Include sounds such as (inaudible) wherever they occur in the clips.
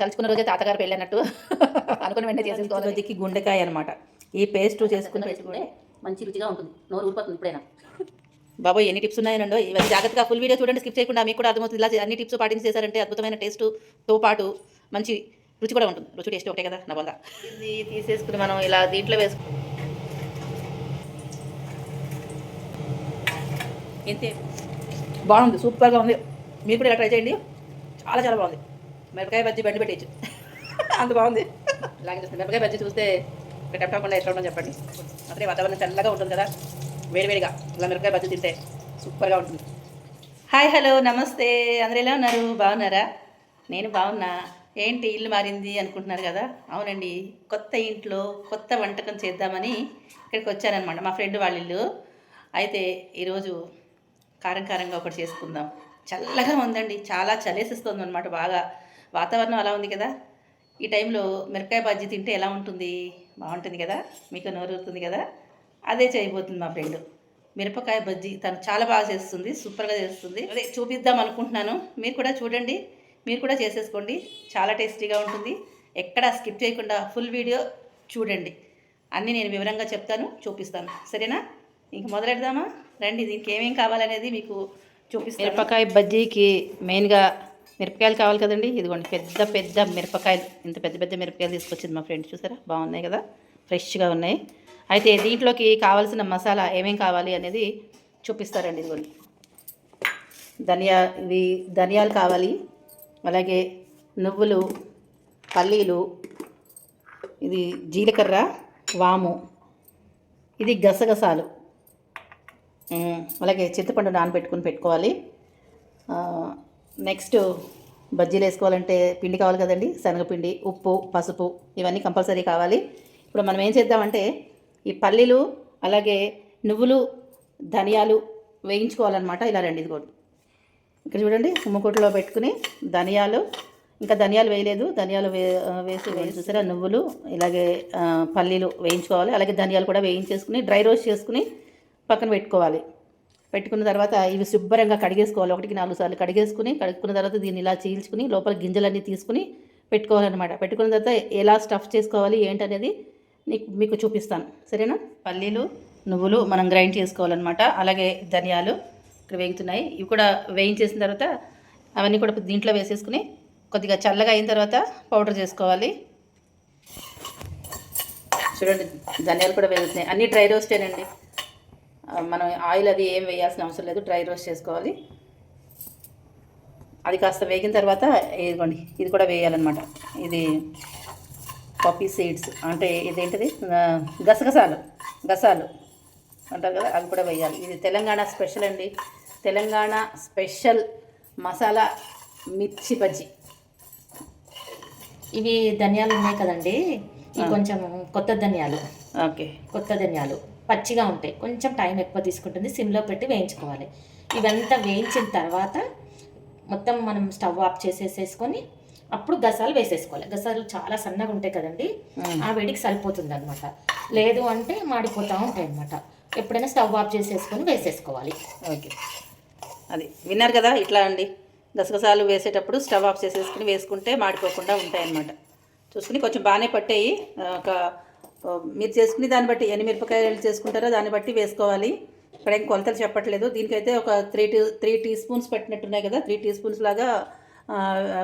కలుసుకున్న రోజే తాతగారు పెళ్ళి అన్నట్టు అనుకుని వెంటనే చేసేసుకోవాలి రోజుకి గుండెకాయ అనమాట ఈ పేస్ట్ చేసుకుని పెట్టుకుంటే మంచి రుచిగా ఉంటుంది. నోరు ఊరిపోతుంది ఇప్పుడైనా. బాబోయ్ ఎన్ని టిప్స్ ఉన్నాయనండో ఇవన్నీ జాగ్రత్తగా ఫుల్ వీడియో చూడండి స్కిప్ చేయకుండా మీకు కూడా అర్థమవుతుంది. ఇలా అన్ని టిప్స్ పాటించి చేశారంటే అద్భుతమైన టేస్ట్తో పాటు మంచి రుచి కూడా ఉంటుంది. రుచి టేస్ట్ ఒకటే కదా నా బొంద. ఇది తీసేసుకుని మనం ఇలా దీంట్లో వేసుకు ఇంతే బాగుంది సూపర్గా ఉంది. మీరు కూడా ఇలా ట్రై చేయండి. చాలా చాలా బాగుంది. మిరపకాయ బజ్జీ బండి పెట్టచ్చు అంత బాగుంది. ఇలాగే చూస్తే మిరపకాయ బజ్జీ చూస్తే పెట్టకుండా ఎట్లా ఉండని చెప్పండి. అదే వాతావరణం చల్లగా ఉంటుంది కదా. వేడివేడిగా ఇలా మిరపకాయ బజ్జీ తింటే సూపర్గా ఉంటుంది. హాయ్ హలో నమస్తే. అందరు ఎలా ఉన్నారు? బాగున్నారా? నేను బాగున్నా. ఏంటి ఇల్లు మారింది అనుకుంటున్నారు కదా? అవునండి. కొత్త ఇంట్లో కొత్త వంటకం చేద్దామని ఇక్కడికి వచ్చానమాట మా ఫ్రెండ్ వాళ్ళ ఇల్లు. అయితే ఈరోజు కారం కారంగా ఒకటి చేసుకుందాం. చల్లగా ఉందండి. చాలా చలేసిస్తుంది అనమాట బాగా. వాతావరణం అలా ఉంది కదా? ఈ టైంలో మిరపకాయ బజ్జీ తింటే ఎలా ఉంటుంది? బాగుంటుంది కదా? మీకు నోరుతుంది కదా? అదే చేయబోతుంది మా ఫ్రెండ్. మిరపకాయ బజ్జీ తను చాలా బాగా చేస్తుంది సూపర్గా చేస్తుంది. అదే చూపిద్దాం అనుకుంటున్నాను. మీరు కూడా చూడండి. మీరు కూడా చేసేసుకోండి. చాలా టేస్టీగా ఉంటుంది. ఎక్కడ స్కిప్ చేయకుండా ఫుల్ వీడియో చూడండి. అన్నీ నేను వివరంగా చెప్తాను చూపిస్తాను. సరేనా? ఇంక మొదలెడదామా? రండి దీనికి ఏమేం కావాలనేది మీకు చూపిస్తాను. మిరపకాయ బజ్జీకి మెయిన్గా మిరపకాయలు కావాలి కదండి. ఇదిగోండి పెద్ద పెద్ద మిరపకాయలు. ఇంత పెద్ద పెద్ద మిరపకాయలు తీసుకొచ్చింది మా ఫ్రెండ్ చూసారా? బాగున్నాయి కదా? ఫ్రెష్గా ఉన్నాయి. అయితే దీంట్లోకి కావాల్సిన మసాలా ఏమేం కావాలి అనేది చూపిస్తారండి ఇదిగోండి. ధనియా ఇవి ధనియాలు కావాలి. అలాగే నువ్వులు పల్లీలు ఇది జీలకర్ర వాము. ఇది గసగసాలు. అలాగే చింతపండు నానబెట్టుకుని పెట్టుకోవాలి. నెక్స్ట్ బజ్జీలు వేసుకోవాలంటే పిండి కావాలి కదండి. శనగపిండి ఉప్పు పసుపు ఇవన్నీ కంపల్సరీ కావాలి. ఇప్పుడు మనం ఏం చేద్దామంటే ఈ పల్లీలు అలాగే నువ్వులు ధనియాలు వేయించుకోవాలన్నమాట. ఇలా రండి ఇదిగోండి. ఇక్కడ చూడండి ఉమ్మకొట్టులో పెట్టుకుని ధనియాలు. ఇంకా ధనియాలు వేయలేదు. ధనియాలు వే వేసి వేసి. చూసారా? నువ్వులు ఇలాగే పల్లీలు వేయించుకోవాలి. అలాగే ధనియాలు కూడా వేయించేసుకుని డ్రై రోస్ట్ చేసుకుని పక్కన పెట్టుకోవాలి. పెట్టుకున్న తర్వాత ఇవి శుభ్రంగా కడిగేసుకోవాలి. ఒకటికి నాలుగు సార్లు కడిగేసుకుని కడుక్కున్న తర్వాత దీన్ని ఇలా చీల్చుకుని లోపల గింజలన్నీ తీసుకుని పెట్టుకోవాలన్నమాట. పెట్టుకున్న తర్వాత ఎలా స్టఫ్ చేసుకోవాలి ఏంటనేది నీకు మీకు చూపిస్తాను. సరేనా? పల్లీలు నువ్వులు మనం గ్రైండ్ చేసుకోవాలన్నమాట. అలాగే ధనియాలు ఇక్కడ వేగుతున్నాయి. ఇవి కూడా వేయించేసిన తర్వాత అవన్నీ కూడా దీంట్లో వేసేసుకుని కొద్దిగా చల్లగా అయిన తర్వాత పౌడర్ చేసుకోవాలి. చూడండి ధనియాలు కూడా వేగుతున్నాయి. అన్నీ డ్రై రోస్టేనండి. మనం ఆయిల్ అది ఏం వేయాల్సిన అవసరం లేదు డ్రై రోస్ట్ చేసుకోవాలి. అది కాస్త వేగిన తర్వాత ఇదిగోండి ఇది కూడా వేయాలన్నమాట. ఇది పప్పీ సీడ్స్ అంటే ఇదేంటిది? గసగసాలు గసాలు అంటారు కదా అవి కూడా వేయాలి. ఇది తెలంగాణ స్పెషల్ అండి. తెలంగాణ స్పెషల్ మసాలా మిర్చి బజ్జీ. ఇవి ధనియాలు ఉన్నాయి కదండి ఇవి కొంచెం కొత్త ధనియాలు. ఓకే. కొత్త ధనియాలు. పచ్చిగా ఉంటాయి. కొంచెం టైం ఎక్కువ తీసుకుంటుంది. సిమ్లో పెట్టి వేయించుకోవాలి. ఇవంతా వేయించిన తర్వాత మొత్తం మనం స్టవ్ ఆఫ్ చేసేసేసుకొని అప్పుడు గసాలు వేసేసుకోవాలి. గసాలు చాలా సన్నగా ఉంటాయి కదండి. ఆ వేడికి సరిపోతుంది అనమాట లేదు అంటే మాడిపోతూ ఉంటాయి అనమాట ఎప్పుడైనా స్టవ్ ఆఫ్ చేసేసుకొని వేసేసుకోవాలి. ఓకే. అది విన్నారు కదా ఇట్లా అండి. గసగసాలు వేసేటప్పుడు స్టవ్ ఆఫ్ చేసేసుకుని వేసుకుంటే మాడిపోకుండా ఉంటాయి అన్నమాట చూసుకుని కొంచెం బాగానే పట్టేయి. ఒక మీరు చేసుకుని దాన్ని బట్టి ఎన్ని మిరపకాయలు చేసుకుంటారో దాన్ని బట్టి వేసుకోవాలి. ఇక్కడ ఏం కొలతలు చెప్పట్లేదు. దీనికైతే ఒక three tea three teaspoons పెట్టినట్టున్నాయి కదా త్రీ టీ స్పూన్స్ లాగా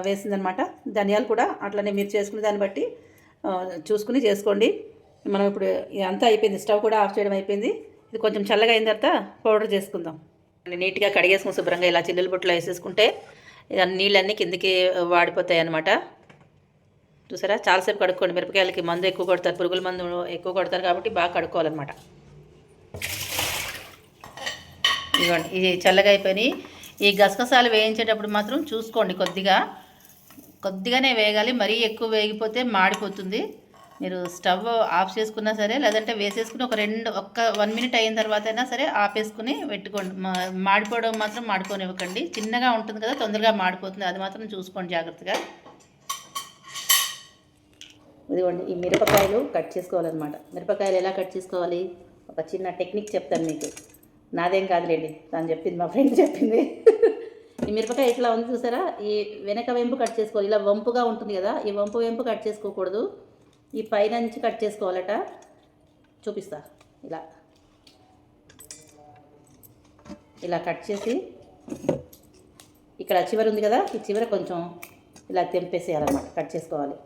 వేసిందనమాట ధనియాలు కూడా అట్లనే మీరు చేసుకునే దాన్ని బట్టి చూసుకుని చేసుకోండి. మనం ఇప్పుడు అంతా అయిపోయింది. స్టవ్ కూడా ఆఫ్ చేయడం అయిపోయింది. ఇది కొంచెం చల్లగా అయిన తర్వాత పౌడర్ చేసుకుందాం. నీట్గా కడిగేసుకుని శుభ్రంగా ఇలా చిల్లులు బుట్టలో వేసేసుకుంటే ఇక నీళ్ళన్నీ కిందికి వాడిపోతాయి అన్నమాట చూసారా? చాలాసేపు కడుక్కోండి. మిరపకాయలకి మందు ఎక్కువ కొడతారు. పురుగుల మందు ఎక్కువ కొడతారు కాబట్టి బాగా కడుక్కోవాలన్నమాట. ఇదిగోండి. ఇది చల్లగా అయిపోయినాయి. ఈ గసగసాలు వేయించేటప్పుడు మాత్రం చూసుకోండి కొద్దిగా. కొద్దిగానే వేగాలి. మరీ ఎక్కువ వేగిపోతే మాడిపోతుంది. మీరు స్టవ్ ఆఫ్ చేసుకున్నా సరే లేదంటే వేసేసుకుని ఒక రెండు ఒక్క వన్ మినిట్ అయిన తర్వాత అయినా సరే ఆపేసుకుని పెట్టుకోండి. మా- మాడిపోవడం మాత్రం మాడిపోనివ్వకండి. చిన్నగా ఉంటుంది కదా తొందరగా మాడిపోతుంది. అది మాత్రం చూసుకోండి జాగ్రత్తగా. ఇదిగోండి ఈ మిరపకాయలు కట్ చేసుకోవాలన్నమాట. మిరపకాయలు ఎలా కట్ చేసుకోవాలి? ఒక చిన్న టెక్నిక్ చెప్తాను మీకు. నాదేం కాదులేండి తను చెప్పింది మా ఫ్రెండ్ చెప్పింది. ఈ మిరపకాయ ఇట్లా ఉంది చూసారా? ఈ వెనక వెంపు కట్ చేసుకోవాలి. ఇలా వంపుగా ఉంటుంది కదా ఈ వంపు వెంపు కట్ చేసుకోకూడదు. ఈ పైన నుంచి కట్ చేసుకోవాలట. చూపిస్తా. ఇలా. ఇలా కట్ చేసి ఇక్కడ చివరి ఉంది కదా ఈ చివర కొంచెం ఇలా తెంపేసేయాలన్నమాట కట్ చేసుకోవాలి.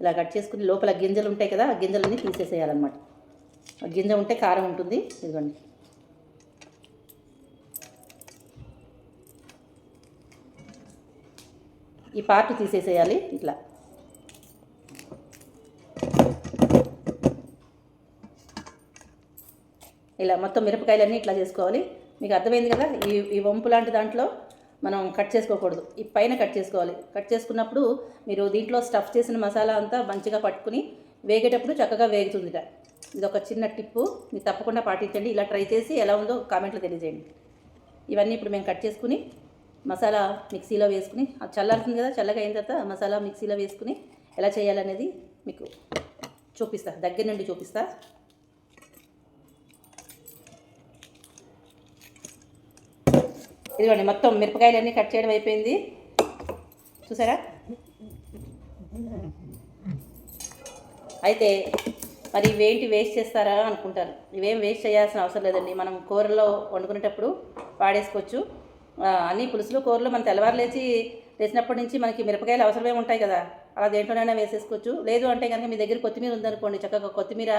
ఇలా కట్ చేసుకుని లోపల గింజలు ఉంటాయి కదా ఆ గింజలన్నీ తీసేసేయాలన్నమాట. ఆ గింజ ఉంటే కారం ఉంటుంది ఇదిగోండి. ఈ పార్ట్ తీసేసేయాలి ఇట్లా. ఇలా మొత్తం మిరపకాయలన్నీ ఇట్లా చేసుకోవాలి. మీకు అర్థమైంది కదా ఈ ఈ వంపు లాంటి దాంట్లో మనం కట్ చేసుకోకూడదు. ఈ పైన కట్ చేసుకోవాలి. కట్ చేసుకున్నప్పుడు మీరు దీంట్లో స్టఫ్ చేసిన మసాలా అంతా మంచిగా పట్టుకుని వేగేటప్పుడు చక్కగా వేగుతుందిట. ఇది ఒక చిన్న టిప్పు. మీరు తప్పకుండా పాటించండి. ఇలా ట్రై చేసి ఎలా ఉందో కామెంట్లో తెలియజేయండి. ఇవన్నీ ఇప్పుడు మేము కట్ చేసుకుని మసాలా మిక్సీలో వేసుకుని అది చల్లారుతుంది కదా చల్లగా అయిన తర్వాత మసాలా మిక్సీలో వేసుకుని ఎలా చేయాలనేది మీకు చూపిస్తా దగ్గర నుండి చూపిస్తా. ఇదిగోండి మొత్తం మిరపకాయలన్నీ కట్ చేయడం అయిపోయింది. చూసారా? అయితే మరి ఇవేంటి వేస్ట్ చేస్తారా అనుకుంటారు. ఇవేం వేస్ట్ చేయాల్సిన అవసరం లేదండి. మనం కూరలో వండుకునేటప్పుడు వాడేసుకోవచ్చు. అన్ని పులుసులు కూరలు మనం తెల్లవారు లేచి లేచినప్పటి నుంచి మనకి మిరపకాయలు అవసరమే ఉంటాయి కదా. అలా దేంట్లోనైనా వేసేసుకోవచ్చు. లేదు అంటే కనుక మీ దగ్గర కొత్తిమీర ఉందనుకోండి చక్కగా కొత్తిమీర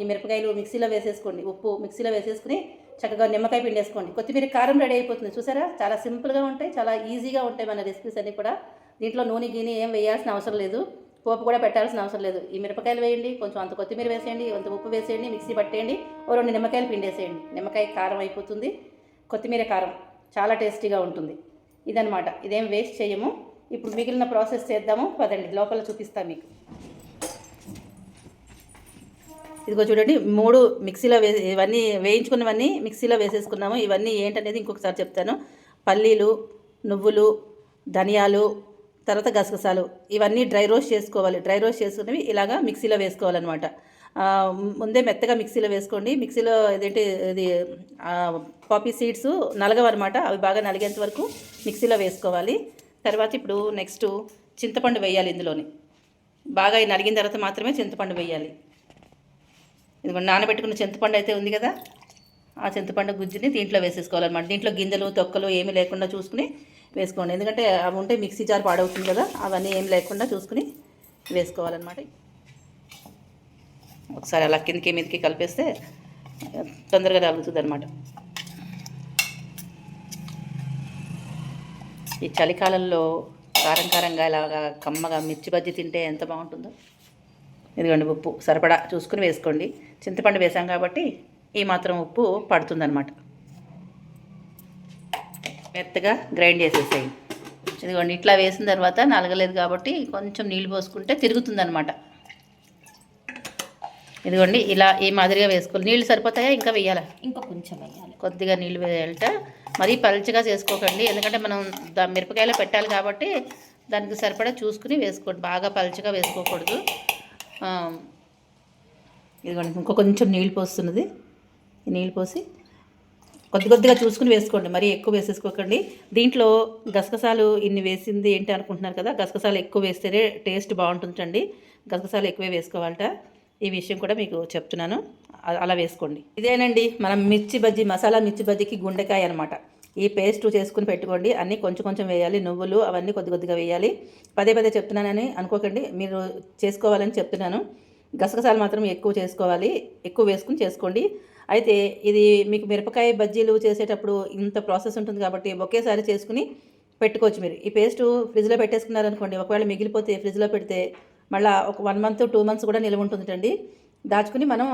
ఈ మిరపకాయలు మిక్సీలో వేసేసుకోండి. ఉప్పు మిక్సీలో వేసేసుకుని చక్కగా నిమ్మకాయ పిండేసుకోండి. కొత్తిమీర కారం రెడీ అయిపోతుంది. చూసారా? చాలా సింపుల్గా ఉంటాయి చాలా ఈజీగా ఉంటాయి మన రెసిపీస్ అన్నీ కూడా. దీంట్లో నూనె గీని ఏం వేయాల్సిన అవసరం లేదు. పోపు కూడా పెట్టాల్సిన అవసరం లేదు. ఈ మిరపకాయలు వేయండి కొంచెం అంత కొత్తిమీర వేసేయండి కొంత ఉప్పు వేసేయండి మిక్సీ పట్టేయండి ఓ రెండు నిమ్మకాయలు పిండేసేయండి. నిమ్మకాయ కారం అయిపోతుంది కొత్తిమీర కారం చాలా టేస్టీగా ఉంటుంది. ఇదనమాట ఇదేం వేస్ట్ చేయము. ఇప్పుడు మిగిలిన ప్రాసెస్ చేద్దాము. పదండి లోపల చూపిస్తాను మీకు. ఇదిగో చూడండి మూడు మిక్సీలో వే ఇవన్నీ వేయించుకున్నవన్నీ మిక్సీలో వేసేసుకున్నాము. ఇవన్నీ ఏంటనేది ఇంకొకసారి చెప్తాను. పల్లీలు నువ్వులు ధనియాలు తర్వాత గసగసాలు ఇవన్నీ డ్రై రోస్ట్ చేసుకోవాలి. డ్రై రోస్ట్ చేసుకున్నవి ఇలాగా మిక్సీలో వేసుకోవాలన్నమాట. ముందే మెత్తగా మిక్సీలో వేసుకోండి. మిక్సీలో ఇదేంటి ఇది పాపీ సీడ్స్ నలగవన్నమాట. అవి బాగా నలిగేంత వరకు మిక్సీలో వేసుకోవాలి. తర్వాత ఇప్పుడు నెక్స్ట్ చింతపండు వేయాలి ఇందులోని. బాగా నలిగిన తర్వాత మాత్రమే చింతపండు వేయాలి. ఇదిగో నానబెట్టుకున్న చింతపండు అయితే ఉంది కదా ఆ చింతపండు గుజ్జుని దీంట్లో వేసేసుకోవాలన్నమాట. దీంట్లో గింజలు తొక్కలు ఏమీ లేకుండా చూసుకుని వేసుకోండి. ఎందుకంటే అవి ఉంటే మిక్సీ జార్ పాడవుతుంది కదా అవన్నీ ఏం లేకుండా చూసుకుని వేసుకోవాలన్నమాట. ఒకసారి అలా కిందకి మీదకి కలిపేస్తే తొందరగా తగులుతుంది అనమాట ఈ చలికాలంలో కారం కారంగా ఇలాగా కమ్మగా మిర్చి బజ్జి తింటే ఎంత బాగుంటుందో. ఇదిగోండి ఉప్పు సరిపడా చూసుకుని వేసుకోండి. చింతపండు వేసాం కాబట్టి ఈ మాత్రం ఉప్పు పడుతుందన్నమాట. మెత్తగా గ్రైండ్ చేసేసేయండి ఇదిగోండి ఇట్లా వేసిన తర్వాత నలగలేదు కాబట్టి కొంచెం నీళ్ళు పోసుకుంటే తిరుగుతుందన్నమాట. ఇదిగోండి ఇలా ఈ మాదిరిగా వేసుకోవాలి. నీళ్ళు సరిపోతాయా? ఇంకా వేయాలా? ఇంకా కొంచెం వేయాలి. కొద్దిగా నీళ్ళు వేయాలట మరీ పలుచగా చేసుకోకండి. ఎందుకంటే మనం దా మిరపకాయలో పెట్టాలి కాబట్టి దానికి సరిపడా చూసుకుని వేసుకోండి. బాగా పలుచగా వేసుకోకూడదు. ఇదిగోండి ఇంకో కొంచెం నీళ్ళు పోస్తున్నది. నీళ్ళు పోసి కొద్ది కొద్దిగా చూసుకుని వేసుకోండి మరీ ఎక్కువ వేసేసుకోకండి. దీంట్లో గసగసాలు ఇన్ని వేసింది ఏంటి అనుకుంటున్నారు కదా గసగసాలు ఎక్కువ వేస్తేనే టేస్ట్ బాగుంటుందండి. గసగసాలు ఎక్కువే వేసుకోవాలట. ఈ విషయం కూడా మీకు చెప్తున్నాను. అలా వేసుకోండి. ఇదేనండి మనం మిర్చి బజ్జీ మసాలా మిర్చి బజ్జీకి గుండెకాయ అనమాట ఈ పేస్ట్ చేసుకుని పెట్టుకోండి. అన్నీ కొంచెం కొంచెం వేయాలి. నువ్వులు అవన్నీ కొద్ది కొద్దిగా వేయాలి. పదే పదే చెప్తున్నానని అనుకోకండి. మీరు చేసుకోవాలని చెప్తున్నాను. గసగసాలు మాత్రం ఎక్కువ చేసుకోవాలి. ఎక్కువ వేసుకుని చేసుకోండి. అయితే ఇది మీకు మిరపకాయ బజ్జీలు చేసేటప్పుడు ఇంత ప్రాసెస్ ఉంటుంది కాబట్టి ఒకేసారి చేసుకుని పెట్టుకోవచ్చు మీరు. ఈ పేస్ట్ ఫ్రిడ్జ్లో పెట్టేసుకున్నారనుకోండి ఒకవేళ మిగిలిపోతే ఫ్రిడ్జ్లో పెడితే మళ్ళీ ఒక వన్ మంత్ టూ మంత్స్ కూడా నిల్వ ఉంటుందండి దాచుకుని మనం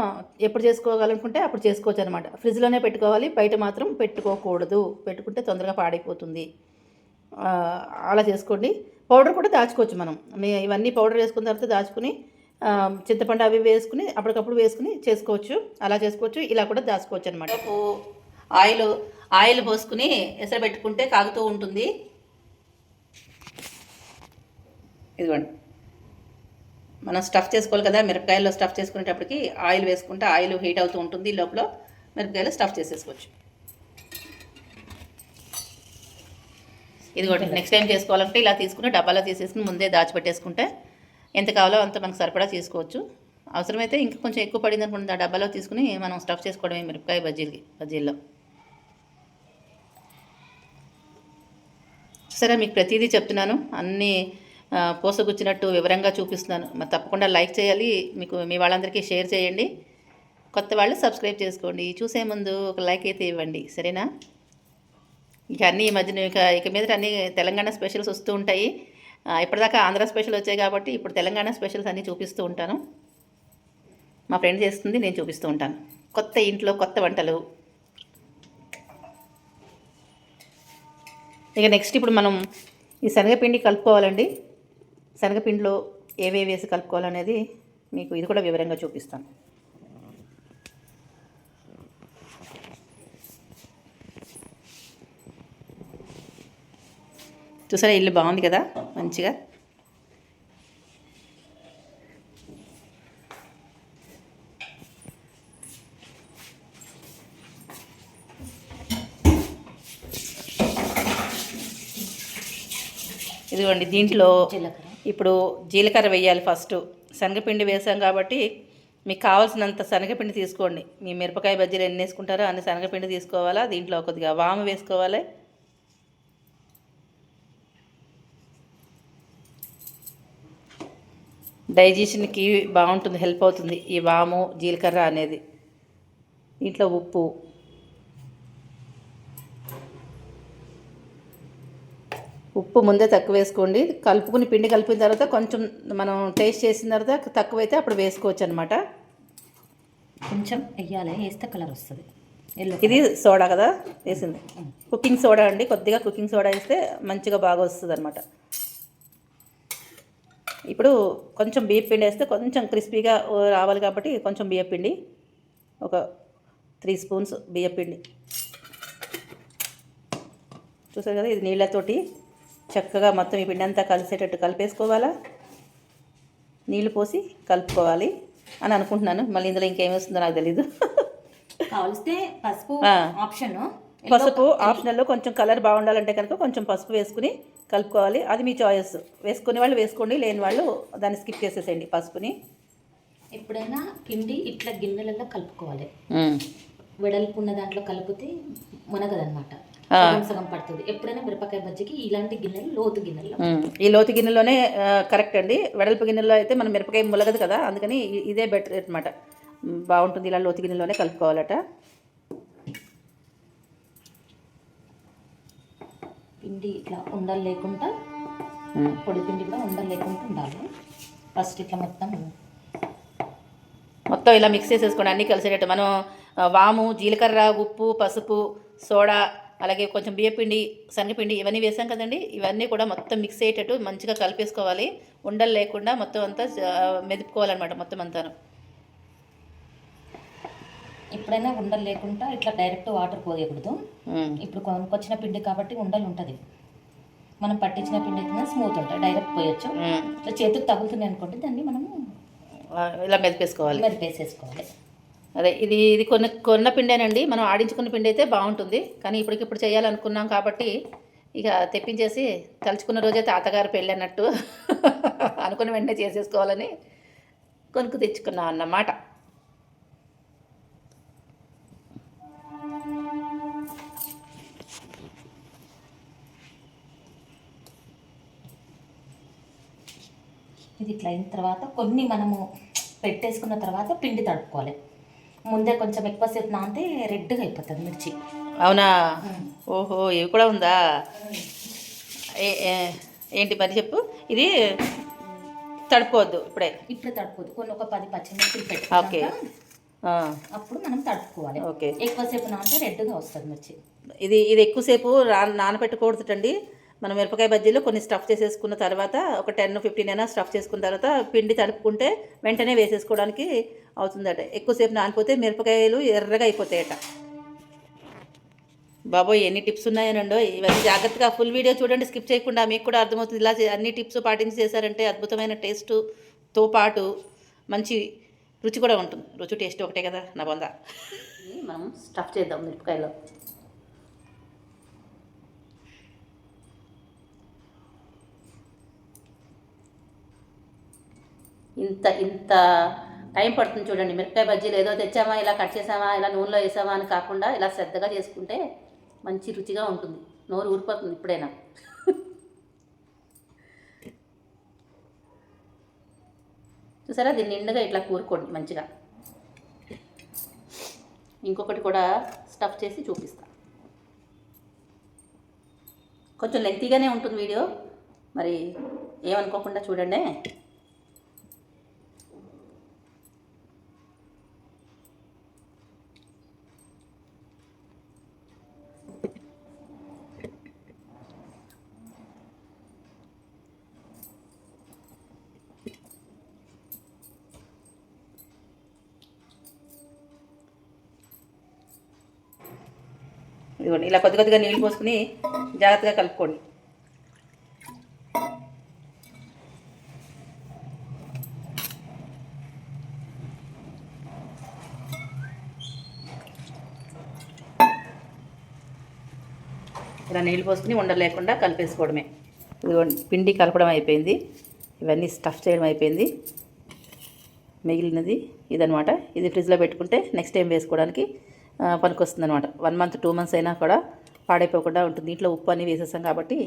ఎప్పుడు చేసుకోవాలనుకుంటే అప్పుడు చేసుకోవచ్చు అనమాట ఫ్రిడ్జ్లోనే పెట్టుకోవాలి. బయట మాత్రం పెట్టుకోకూడదు. పెట్టుకుంటే తొందరగా పాడైపోతుంది. అలా చేసుకోండి. పౌడర్ కూడా దాచుకోవచ్చు మనం. ఇవన్నీ పౌడర్ వేసుకున్న తర్వాత దాచుకుని చింతపండు అవి వేసుకుని అప్పటికప్పుడు వేసుకుని చేసుకోవచ్చు. అలా చేసుకోవచ్చు. ఇలా కూడా దాచుకోవచ్చు అనమాట ఆయిల్ ఆయిల్ పోసుకుని ఎసరు పెట్టుకుంటే కాగుతూ ఉంటుంది. ఇదిగోండి. మనం స్టఫ్ చేసుకోవాలి కదా మిరపకాయల్లో స్టఫ్ చేసుకునేటప్పటికి ఆయిల్ వేసుకుంటే ఆయిల్ హీట్ అవుతూ ఉంటుంది ఈ లోపల మిరపకాయలు స్టఫ్ చేసేసుకోవచ్చు. ఇదిగోటి నెక్స్ట్ టైం చేసుకోవాలంటే ఇలా తీసుకుని డబ్బాలో తీసేసుకుని ముందే దాచిపెట్టేసుకుంటే ఎంత కావాలో అంత మనకు సరిపడా తీసుకోవచ్చు. అవసరమైతే ఇంకా కొంచెం ఎక్కువ పడింది అనుకుంటుంది ఆ డబ్బాలో తీసుకుని మనం స్టఫ్ చేసుకోవడమే మిరపకాయ బజ్జీలకి బజ్జీల్లో. సరే మీకు ప్రతిదీ చెప్తున్నాను. అన్నీ పోసగుచ్చినట్టు వివరంగా చూపిస్తున్నాను. మరి తప్పకుండా లైక్ చేయాలి. మీకు మీ వాళ్ళందరికీ షేర్ చేయండి. కొత్త వాళ్ళు సబ్స్క్రైబ్ చేసుకోండి. చూసే ముందు ఒక లైక్ అయితే ఇవ్వండి. సరేనా? ఇక అన్నీ ఈ మధ్యన ఇక ఇక మీద అన్ని తెలంగాణ స్పెషల్స్ వస్తూ ఉంటాయి. ఇప్పటిదాకా ఆంధ్ర స్పెషల్ వచ్చాయి కాబట్టి ఇప్పుడు తెలంగాణ స్పెషల్స్ అన్నీ చూపిస్తూ ఉంటాను. మా ఫ్రెండ్ చేస్తుంది నేను చూపిస్తూ ఉంటాను. కొత్త ఇంట్లో కొత్త వంటలు. ఇక నెక్స్ట్ ఇప్పుడు మనం ఈ శనగపిండి కలుపుకోవాలండి. శనగపిండిలో ఏవేవి వేసి కలుపుకోవాలనేది మీకు ఇది కూడా వివరంగా చూపిస్తాను. చూసారా ఇల్లు బాగుంది కదా? మంచిగా. ఇదిగోండి దీంట్లో జీలకర్ర. ఇప్పుడు జీలకర్ర వేయాలి ఫస్ట్ శనగపిండి వేసాం కాబట్టి మీకు కావాల్సినంత శనగపిండి తీసుకోండి. మీ మిరపకాయ బజ్జీలు ఎన్ని వేసుకుంటారో అన్ని శనగపిండి తీసుకోవాలా? దీంట్లో కొద్దిగా వాము వేసుకోవాలి. డైజెషన్కి బాగుంటుంది హెల్ప్ అవుతుంది ఈ వాము జీలకర్ర అనేది. దీంట్లో ఉప్పు ఉప్పు ముందే తక్కువ వేసుకోండి కలుపుకుని పిండి కలిపిన తర్వాత కొంచెం మనం టేస్ట్ చేసిన తర్వాత తక్కువైతే అప్పుడు వేసుకోవచ్చు అనమాట కొంచెం వెయ్యాలి వేస్తే కలర్ వస్తుంది. ఇది సోడా కదా? వేసింది. కుకింగ్ సోడా అండి. కొద్దిగా కుకింగ్ సోడా వేస్తే మంచిగా బాగా వస్తుంది అనమాట ఇప్పుడు కొంచెం బియ్య పిండి వేస్తే కొంచెం క్రిస్పీగా రావాలి కాబట్టి కొంచెం బియ్య పిండి. ఒక త్రీ స్పూన్స్ బియ్య పిండి. చూసారు కదా? ఇది నీళ్ళతోటి చక్కగా మొత్తం ఈ పిండి అంతా కలిసేటట్టు కలిపేసుకోవాలా? నీళ్ళు పోసి కలుపుకోవాలి అని అనుకుంటున్నాను. మళ్ళీ ఇందులో ఇంకేం వస్తుందో నాకు తెలీదు. కావలిస్తే పసుపు. ఆప్షన్. పసుపు ఆప్షనల్లో కొంచెం కలర్ బాగుండాలంటే కనుక కొంచెం పసుపు వేసుకుని కలుపుకోవాలి. అది మీ చాయిస్. వేసుకునే వాళ్ళు వేసుకోండి లేని వాళ్ళు దాన్ని స్కిప్ చేసేసేయండి పసుపుని. ఎప్పుడైనా పిండి ఇట్లా గిన్నెలలో కలుపుకోవాలి. వెడల్పు ఉన్న దాంట్లో కలిపితే మునగదనమాట. సగం సగం పడుతుంది. ఎప్పుడైనా మిరపకాయ బజ్జికి ఇలాంటి గిన్నెలు లోతు గిన్నెల్లో మ్మ్. ఈ లోతు గిన్నెలోనే కరెక్ట్ అండి. వెడల్పు గిన్నెలో అయితే మనం మిరపకాయ ములగదు కదా అందుకని ఇదే బెటర్ అనమాట బాగుంటుంది ఇలా లోతు గిన్నెలోనే కలుపుకోవాలట. పిండి ఇట్లా ఉండలు లేకుండా. పొడి పిండి కూడా ఉండలు లేకుండా ఉండాలి. ఫస్ట్ ఇట్లా మొత్తం మొత్తం ఇలా మిక్స్ చేసేసుకోండి. అన్నీ కలిసేటట్టు. మనం వాము జీలకర్ర ఉప్పు పసుపు సోడా అలాగే కొంచెం బియ్యపిండి శనగపిండి ఇవన్నీ వేసాం కదండి. ఇవన్నీ కూడా మొత్తం మిక్స్ అయ్యేటట్టు మంచిగా కలిపేసుకోవాలి. ఉండలు లేకుండా మొత్తం అంతా మెదుపుకోవాలన్నమాట మొత్తం అంతా ఎప్పుడైనా ఉండలు లేకుండా ఇట్లా డైరెక్ట్ వాటర్ పోయకూడదు. ఇప్పుడు కొనుక్కొచ్చిన పిండి కాబట్టి ఉండలు ఉంటుంది. మనం పట్టించిన పిండి అయితే స్మూత్ ఉంటుంది. డైరెక్ట్ పోయొచ్చు. ఇట్లా చేతికి తగులుతుంది అనుకోండి దాన్ని మనము ఇలా మెదిపేసుకోవాలి. మెరిపేసేసుకోవాలి అదే ఇది ఇది కొన్న కొన్న పిండేనండి. మనం ఆడించుకున్న పిండి అయితే బాగుంటుంది. కానీ ఇప్పటికిప్పుడు చేయాలనుకున్నాం కాబట్టి ఇక తెప్పించేసి తలుచుకున్న రోజే తాతగారు పెళ్ళి అన్నట్టు (laughs) అనుకున్న వెంటనే చేసేసుకోవాలని కొనుక్కు తెచ్చుకున్నాం అన్నమాట. ఇది ఇట్లా అయిన తర్వాత కొన్ని మనము పెట్టేసుకున్న తర్వాత పిండి తడుపుకోవాలి. ముందే కొంచెం ఎక్కువసేపు నానితే రెడ్గా అయిపోతుంది మిర్చి. అవునా? ఓహో ఇవి కూడా ఉందా? ఏంటి మరి చెప్పు? ఇది తడుపుకోవద్దు ఇప్పుడే. ఇప్పుడు తడుపుకోదు కొన్ని ఒక పది పచ్చిమిర్చిలు ఓకే. అప్పుడు మనం తడుపుకోవాలి. ఓకే. ఎక్కువసేపు నానితే రెడ్గా వస్తుంది మిర్చి. ఇది ఇది ఎక్కువసేపు నానబెట్టకూడదుటండి మనం మిరపకాయ బజ్జీలో కొన్ని స్టఫ్ చేసేసుకున్న తర్వాత ఒక టెన్ ఫిఫ్టీన్ అయినా స్టఫ్ చేసుకున్న తర్వాత పిండి తడుపుకుంటే వెంటనే వేసేసుకోవడానికి అవుతుందట. ఎక్కువసేపు నానిపోతే మిరపకాయలు ఎర్రగా అయిపోతాయట. బాబోయ్ ఎన్ని టిప్స్ ఉన్నాయనండో ఇవన్నీ జాగ్రత్తగా ఫుల్ వీడియో చూడండి స్కిప్ చేయకుండా మీకు కూడా అర్థమవుతుంది. ఇలా అన్ని టిప్స్ పాటించి చేశారంటే అద్భుతమైన టేస్ట్తో పాటు మంచి రుచి కూడా ఉంటుంది. రుచి టేస్ట్ ఒకటే కదా నా బొంద. మనం స్టఫ్ చేద్దాం మిరపకాయలో. ఇంత ఇంత టైం పడుతుంది చూడండి. మిరపకాయ బజ్జీలు ఏదో తెచ్చామా ఇలా కట్ చేసామా ఇలా నూనెలో వేసామా అని కాకుండా ఇలా శ్రద్ధగా చేసుకుంటే మంచి రుచిగా ఉంటుంది. నోరు ఊరిపోతుంది ఇప్పుడైనా. చూసారా? దీన్ని నిండుగా ఇట్లా కూరుకోండి మంచిగా. ఇంకొకటి కూడా స్టఫ్ చేసి చూపిస్తా. కొంచెం లెంతీగానే ఉంటుంది వీడియో. మరి ఏమనుకోకుండా చూడండి. ఇదిగోండి ఇలా కొద్ది కొద్దిగా నీళ్ళు పోసుకుని జాగ్రత్తగా కలుపుకోండి. ఇలా నీళ్ళు పోసుకుని ఉండలేకుండా కలిపేసుకోవడమే. ఇదిగోండి పిండి కలపడం అయిపోయింది. ఇవన్నీ స్టఫ్ చేయడం అయిపోయింది. మిగిలినది ఇదనమాట ఇది ఫ్రిడ్జ్లో పెట్టుకుంటే నెక్స్ట్ టైం వేసుకోవడానికి పనికొస్తుంది అనమాట వన్ మంత్ టూ మంత్స్ అయినా కూడా పాడైపోకుండా ఉంటుంది. దీంట్లో ఉప్పు అన్నీ వేసేసాం కాబట్టి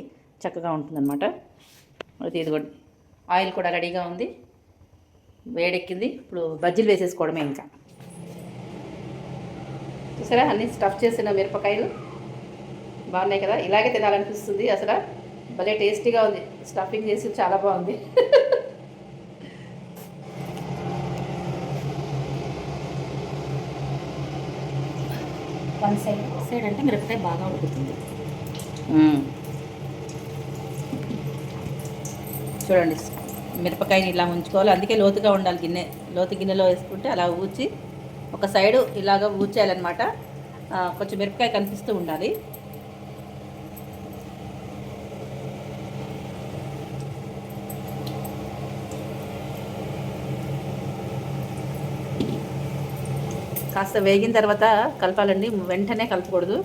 చక్కగా ఉంటుందన్నమాట. ఇది కూడా ఆయిల్ కూడా రెడీగా ఉంది. వేడెక్కింది. ఇప్పుడు బజ్జీలు వేసేసుకోవడమే ఇంకా. చూసారా? అన్నీ స్టఫ్ చేసిన మిరపకాయలు. బాగున్నాయి కదా? ఇలాగే తినాలనిపిస్తుంది అసలు. భలే టేస్టీగా ఉంది. స్టఫింగ్ చేసి చాలా బాగుంది. (laughs) వన్ సైడ్ సైడ్ అంటే మిరపకాయ బాగా ఉడుకుతుంది. చూడండి మిరపకాయని ఇలా ఉంచుకోవాలి. అందుకే లోతుగా ఉండాలి గిన్నె లోతు గిన్నెలో వేసుకుంటే అలా ఊచి ఒక సైడు ఇలాగ ఊచేయాలన్నమాట. కొంచెం మిరపకాయ కనిపిస్తూ ఉండాలి. కాస్త వేగిన తర్వాత కలపాలండి. వెంటనే కలపకూడదు.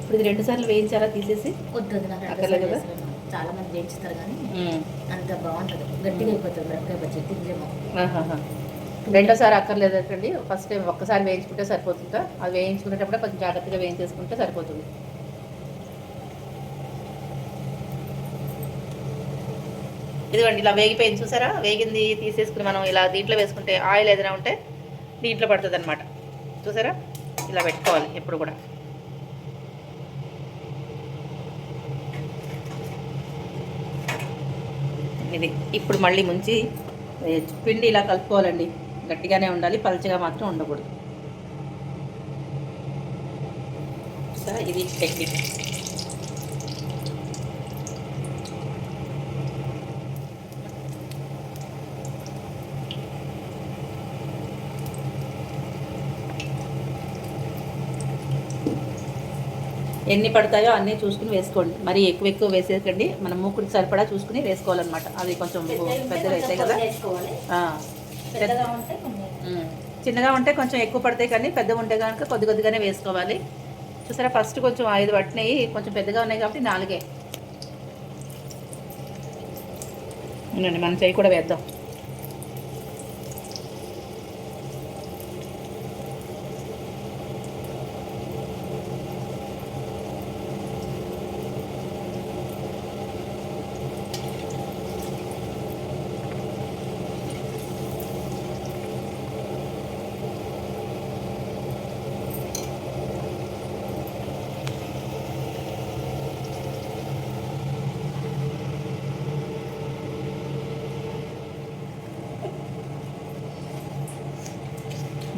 ఇప్పుడు ఇది రెండు సార్లు వేయించాలా? తీసేసి? వద్దు అక్కర్లేదు కదా? చాలా మంది వేయించుతారు కానీ అంత బాగుంటుంది. గట్టిగా అయిపోతుంది మిరపకాయ బజ్జీ. తినలేము. ఆహాహా. రెండోసారి అక్కర్లేదండి ఫస్ట్ టైం ఒక్కసారి వేయించుకుంటే సరిపోతుందా? అది వేయించుకునేటప్పుడు కొంచెం జాగ్రత్తగా వేయించేసుకుంటే సరిపోతుంది. ఇదిగోండి ఇలా వేగిపోయింది చూసారా? వేగింది తీసేసుకుని మనం ఇలా దీంట్లో వేసుకుంటే ఆయిల్ ఏదైనా ఉంటే దీంట్లో పడుతుంది అనమాట చూసారా? ఇలా పెట్టుకోవాలి ఎప్పుడు కూడా. ఇది ఇప్పుడు మళ్ళీ ముంచి పిండి ఇలా కలుపుకోవాలండి. గట్టిగానే ఉండాలి పలుచగా మాత్రం ఉండకూడదు. ఇది టెక్నిక్ ఎన్ని పడతాయో అన్నీ చూసుకుని వేసుకోండి. మరి ఎక్కువ ఎక్కువ వేసేయకండి. మనం మూకుడికి సరిపడా చూసుకుని వేసుకోవాలన్నమాట. అవి కొంచెం పెద్దగా అవుతాయి కదా. చిన్నగా ఉంటే కొంచెం ఎక్కువ పడతాయి కానీ పెద్దగా ఉంటే కనుక కొద్ది కొద్దిగానే వేసుకోవాలి. చూసారా? ఫస్ట్ కొంచెం ఐదు పట్టినాయి. కొంచెం పెద్దగా ఉన్నాయి కాబట్టి నాలుగే. మనం చెయ్యి కూడా వేద్దాం.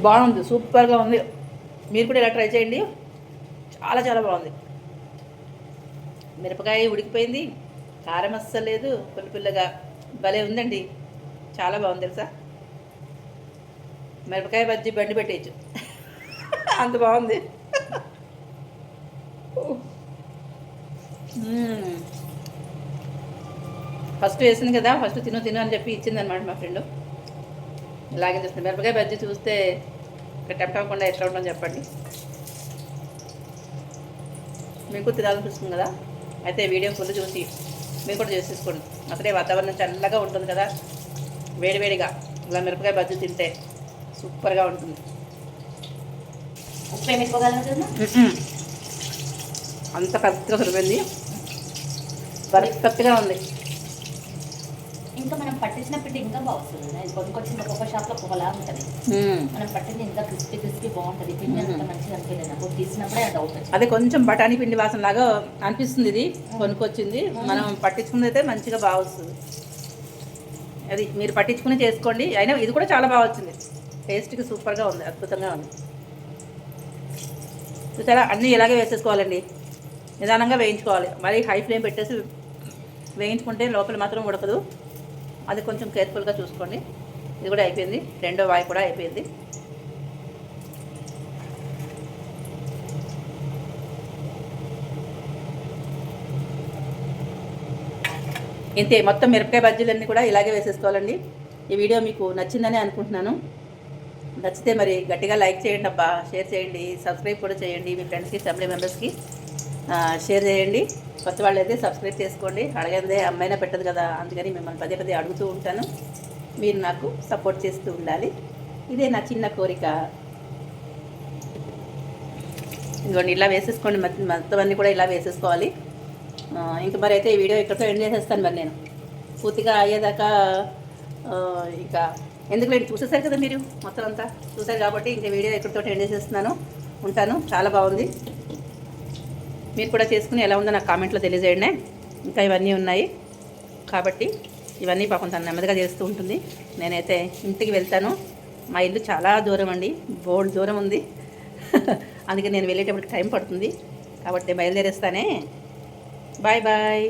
బాగుంది సూపర్గా ఉంది. మీరు కూడా ఇలా ట్రై చేయండి. చాలా చాలా బాగుంది. మిరపకాయ ఉడికిపోయింది. కారం అస్సలు లేదు. పుల్ల పుల్లగా భలే ఉందండి. చాలా బాగుంది తెలుసా? మిరపకాయ బజ్జి బండి పెట్టేయచ్చు. (laughs) అంత బాగుంది. ఫస్ట్ వేసింది కదా ఫస్ట్ తిను తిను అని చెప్పి ఇచ్చిందనమాట మా ఫ్రెండ్. ఇలాగే చూస్తుంది. మిరపకాయ బజ్జీ చూస్తే టెంప్ట్ అవ్వకుండా ఎట్లా ఉండని చెప్పండి. మీకు తినాలనిపిస్తుంది కదా? అయితే వీడియో ఫుల్ చూసి మీరు కూడా చేసేసుకోండి. అసలే వాతావరణం చల్లగా ఉంటుంది కదా? వేడివేడిగా. ఇలా మిరపకాయ బజ్జీ తింటే సూపర్గా ఉంటుంది. ఉప్పు ఏమి అంత కరెక్ట్గా సరిపోయింది. పర్ఫెక్ట్గా ఉంది. ఇంకా మనం పట్టించిన పిండి ఇంకా బాగుంటుంది. కొనుక్కొచ్చిన ఒక్కొక్క షాప్లో ఒక్కొక్కలా ఉంటుంది. మనం పట్టింది ఇంకా క్రిస్పీ క్రిస్పీ బాగుంటుంది. పిండి అంత మంచిగా అనిపించలేదు నాకు. తీసినప్పుడే డౌట్ వచ్చింది. అదే కొంచెం బఠానీ పిండి వాసన లాగా అనిపిస్తుంది ఇది. కొనుక్కొచ్చింది. మనం పట్టించుకున్నది అయితే మంచిగా బాగా వస్తుంది. అది మీరు పట్టించుకుని చేసుకోండి. అయినా ఇది కూడా చాలా బాగా వచ్చింది. టేస్ట్కి సూపర్గా ఉంది. అద్భుతంగా ఉంది. చూసారా? అన్నీ ఇలాగే వేసేసుకోవాలండి. నిదానంగా వేయించుకోవాలి. మరి హై ఫ్లేమ్ పెట్టేసి వేయించుకుంటే లోపల మాత్రం ఉడకదు. అది కొంచెం కేర్ఫుల్గా చూసుకోండి. ఇది కూడా అయిపోయింది. రెండో వాయి కూడా అయిపోయింది. ఇంతే మొత్తం మిరపకాయ బజ్జీలన్నీ కూడా ఇలాగే వేసేసుకోవాలండి. ఈ వీడియో మీకు నచ్చిందని అనుకుంటున్నాను. నచ్చితే మరి గట్టిగా లైక్ చేయండి అబ్బా. షేర్ చేయండి. సబ్స్క్రైబ్ కూడా చేయండి మీ ఫ్రెండ్స్కి ఫ్యామిలీ మెంబర్స్కి షేర్ చేయండి. కొత్త వాళ్ళు అయితే సబ్స్క్రైబ్ చేసుకోండి. అడగదే అమ్మైనా పెట్టదు కదా అందుకని మిమ్మల్ని పదే పదే అడుగుతూ ఉంటాను. మీరు నాకు సపోర్ట్ చేస్తూ ఉండాలి. ఇదే నా చిన్న కోరిక. ఇదిగోండి ఇలా వేసేసుకోండి. మొత్తం అన్నీ కూడా ఇలా వేసేసుకోవాలి. ఆ, ఇంక మరి అయితే ఈ వీడియో ఇక్కడితో ఎండ్ చేసేస్తాను మరి నేను. పూర్తిగా అయ్యేదాకా ఆ, ఇక ఎందుకులేండి చూసేసారు కదా మీరు మొత్తం అంతా. చూసారు కాబట్టి ఇంకా వీడియో ఇక్కడితో ఎండ్ చేసేస్తున్నాను. ఉంటాను. చాలా బాగుంది. మీరు కూడా చేసుకుని ఎలా ఉందో నాకు కామెంట్లో తెలియజేయండి. ఇంకా ఇవన్నీ ఉన్నాయి. కాబట్టి ఇవన్నీ పాపం తను నెమ్మదిగా చేస్తూ ఉంటుంది. నేనైతే ఇంటికి వెళ్తాను. మా ఇల్లు చాలా దూరం అండి. బోల్డ్ దూరం ఉంది. (laughs) అందుకే నేను వెళ్ళేటప్పటికి టైం పడుతుంది. కాబట్టి బయలుదేరేస్తానే. Bye bye.